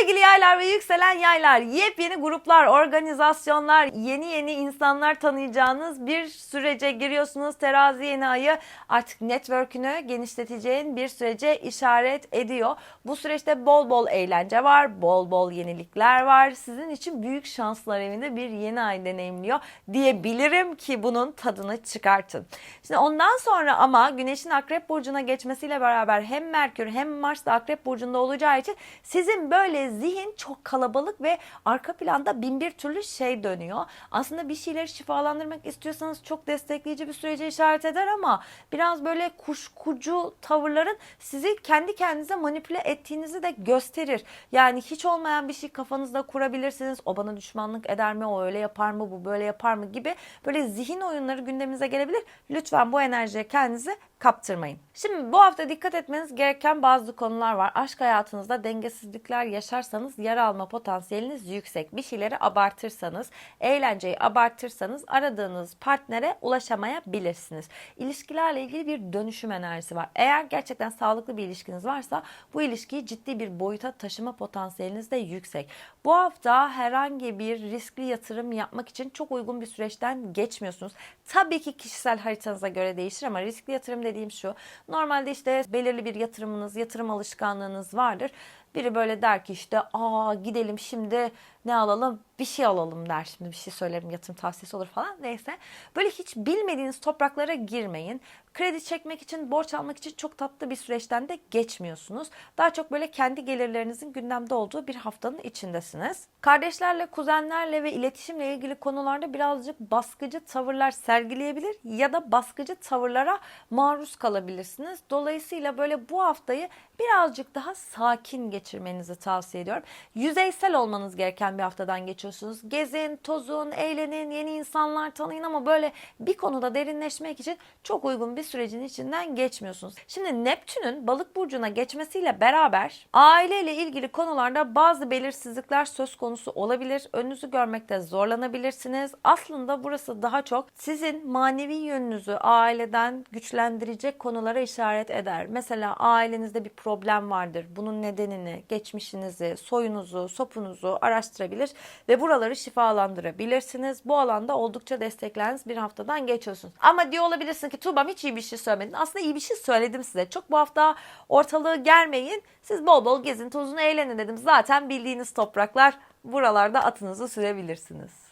Sevgili yaylar ve yükselen yaylar, yepyeni gruplar, organizasyonlar, yeni yeni insanlar tanıyacağınız bir sürece giriyorsunuz. Terazi yeni ayı artık network'ünü genişleteceğin bir sürece işaret ediyor. Bu süreçte bol bol eğlence var, bol bol yenilikler var. Sizin için büyük şanslar evinde bir yeni ay deneyimliyor diyebilirim ki bunun tadını çıkartın. Şimdi ondan sonra ama Güneş'in Akrep Burcu'na geçmesiyle beraber hem Merkür hem Mars da Akrep Burcu'nda olacağı için sizin böyle zihin çok kalabalık ve arka planda bin bir türlü şey dönüyor. Aslında bir şeyleri şifalandırmak istiyorsanız çok destekleyici bir sürece işaret eder ama biraz böyle kuşkucu tavırların sizi kendi kendinize manipüle ettiğinizi de gösterir. Yani hiç olmayan bir şey kafanızda kurabilirsiniz. O bana düşmanlık eder mi? O öyle yapar mı? Bu böyle yapar mı? gibi böyle zihin oyunları gündeminize gelebilir. Lütfen bu enerjiye kendinizi kaptırmayın. Şimdi bu hafta dikkat etmeniz gereken bazı konular var. Aşk hayatınızda dengesizlikler yaşarsanız yara alma potansiyeliniz yüksek. Bir şeyleri abartırsanız, eğlenceyi abartırsanız aradığınız partnere ulaşamayabilirsiniz. İlişkilerle ilgili bir dönüşüm enerjisi var. Eğer gerçekten sağlıklı bir ilişkiniz varsa bu ilişkiyi ciddi bir boyuta taşıma potansiyeliniz de yüksek. Bu hafta herhangi bir riskli yatırım yapmak için çok uygun bir süreçten geçmiyorsunuz. Tabii ki kişisel haritanıza göre değişir ama riskli yatırım dediğim şu. Normalde işte belirli bir yatırımınız, yatırım alışkanlığınız vardır. Biri böyle der ki işte aa gidelim şimdi ne alalım bir şey alalım der. Şimdi bir şey söylerim yatırım tavsiyesi olur falan neyse. Böyle hiç bilmediğiniz topraklara girmeyin. Kredi çekmek için, borç almak için çok tatlı bir süreçten de geçmiyorsunuz. Daha çok böyle kendi gelirlerinizin gündemde olduğu bir haftanın içindesiniz. Kardeşlerle, kuzenlerle ve iletişimle ilgili konularda birazcık baskıcı tavırlar sergileyebilir ya da baskıcı tavırlara maruz kalabilirsiniz. Dolayısıyla böyle bu haftayı birazcık daha sakin geçirmenizi tavsiye ediyorum. Yüzeysel olmanız gereken bir haftadan geçiyorsunuz. Gezin, tozun, eğlenin, yeni insanlar tanıyın ama böyle bir konuda derinleşmek için çok uygun bir sürecin içinden geçmiyorsunuz. Şimdi Neptün'ün balık burcuna geçmesiyle beraber aileyle ilgili konularda bazı belirsizlikler söz konusu olabilir. Önünüzü görmekte zorlanabilirsiniz. Aslında burası daha çok sizin manevi yönünüzü aileden güçlendirecek konulara işaret eder. Mesela ailenizde bir problem vardır. Bunun nedenini, geçmişinizi, soyunuzu, sopunuzu araştırabilir ve buraları şifalandırabilirsiniz. Bu alanda oldukça desteklendiğiniz bir haftadan geçiyorsunuz. Ama diyor olabilirsin ki Tuğba'm hiç iyi bir şey söylemedin. Aslında iyi bir şey söyledim size. Çok bu hafta ortalığı germeyin. Siz bol bol gezin, tozun, eğlenin dedim. Zaten bildiğiniz topraklar buralarda atınızı sürebilirsiniz.